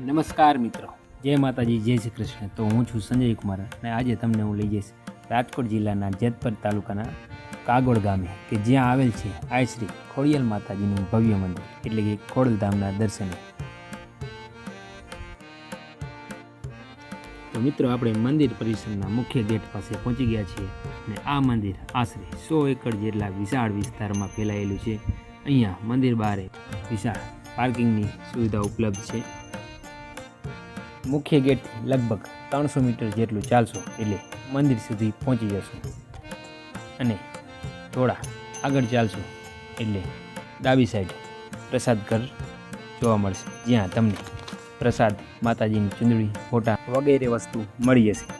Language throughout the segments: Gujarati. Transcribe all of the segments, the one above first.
નમસ્કાર મિત્રો. જય માતાજી, જય શ્રી કૃષ્ણ. તો હું છું સંજય કુમાર અને આજે તમને હું લઈ જઈશ રાજકોટ જિલ્લાના જેતપર તાલુકાના કાગોળ ગામે, કે જ્યાં આવેલ છે આય શ્રી ખોડિયાલ માતાજીનું ભવ્ય મંદિર, એટલે કે ખોડલધામના દર્શને. તો મિત્રો, આપણે મંદિર પરિસરના મુખ્ય ગેટ પાસે પહોંચી ગયા છીએ અને આ મંદિર આશરે સો એકર જેટલા વિશાળ વિસ્તારમાં ફેલાયેલું છે. અહીંયા મંદિર બહાર વિશાળ પાર્કિંગની સુવિધા ઉપલબ્ધ છે. મુખ્ય ગેટ લગભગ ત્રણસો મીટર જેટલું ચાલશો એટલે મંદિર સુધી પહોંચી જશો. અને થોડા આગળ ચાલશો એટલે ડાબી સાઈડ પ્રસાદ ઘર જોવા મળશે. જ્યાં તમને પ્રસાદ માતાજીની ચૂંદડી, ફોટા વગેરે વસ્તુ મળી જશે.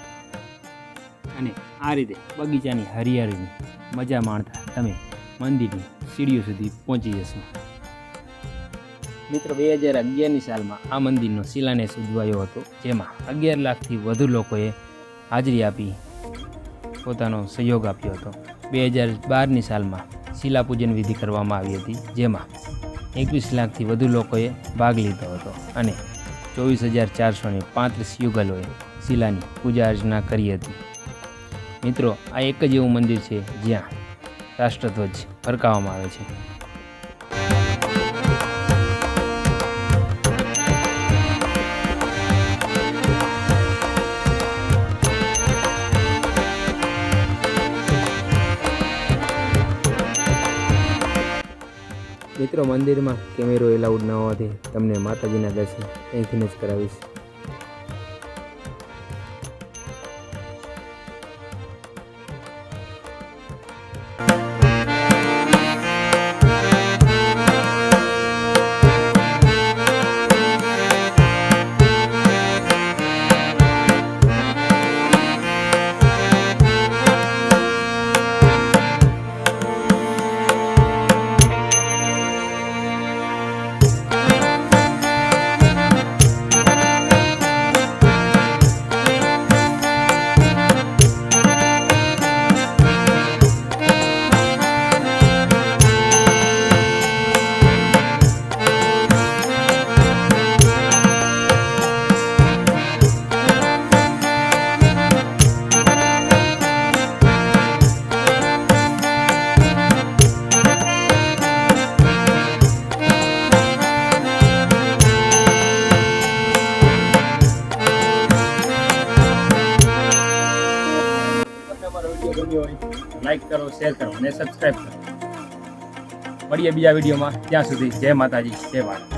અને આ રીતે બગીચાની હરિયાળીની મજા માણતા તમે મંદિરની સીડીઓ સુધી પહોંચી જશો. મિત્રો, બે હજાર અગિયારની સાલમાં આ મંદિરનો શિલાન્યાસ ઉજવાયો હતો. જેમાં અગિયાર લાખથી વધુ લોકોએ હાજરી આપી, પોતાનો સહયોગ આપ્યો હતો. બે હજાર બારની સાલમાં શિલાપૂજન વિધિ કરવામાં આવી હતી, જેમાં એકવીસ લાખથી વધુ લોકોએ ભાગ લીધો હતો અને ચોવીસ હજાર ચારસો ને પાંત્રીસ યુગલોએ શિલાની પૂજા અર્ચના કરી હતી. મિત્રો, આ એક જ એવું મંદિર છે જ્યાં રાષ્ટ્રધ્વજ ફરકાવવામાં આવે છે. મિત્રો મંદિરમાં કેમેરો એલાઉડ ન હોવાથી તમને માતાજીના દર્શન અહીંથી જ કરાવીશ. અમારો હોય લાઈક કરો શેર કરો અને સબસ્ક્રાઈબ કરો. મળીએ બીજા વિડીયોમાં. ત્યાં સુધી જય માતાજી, જય ભારત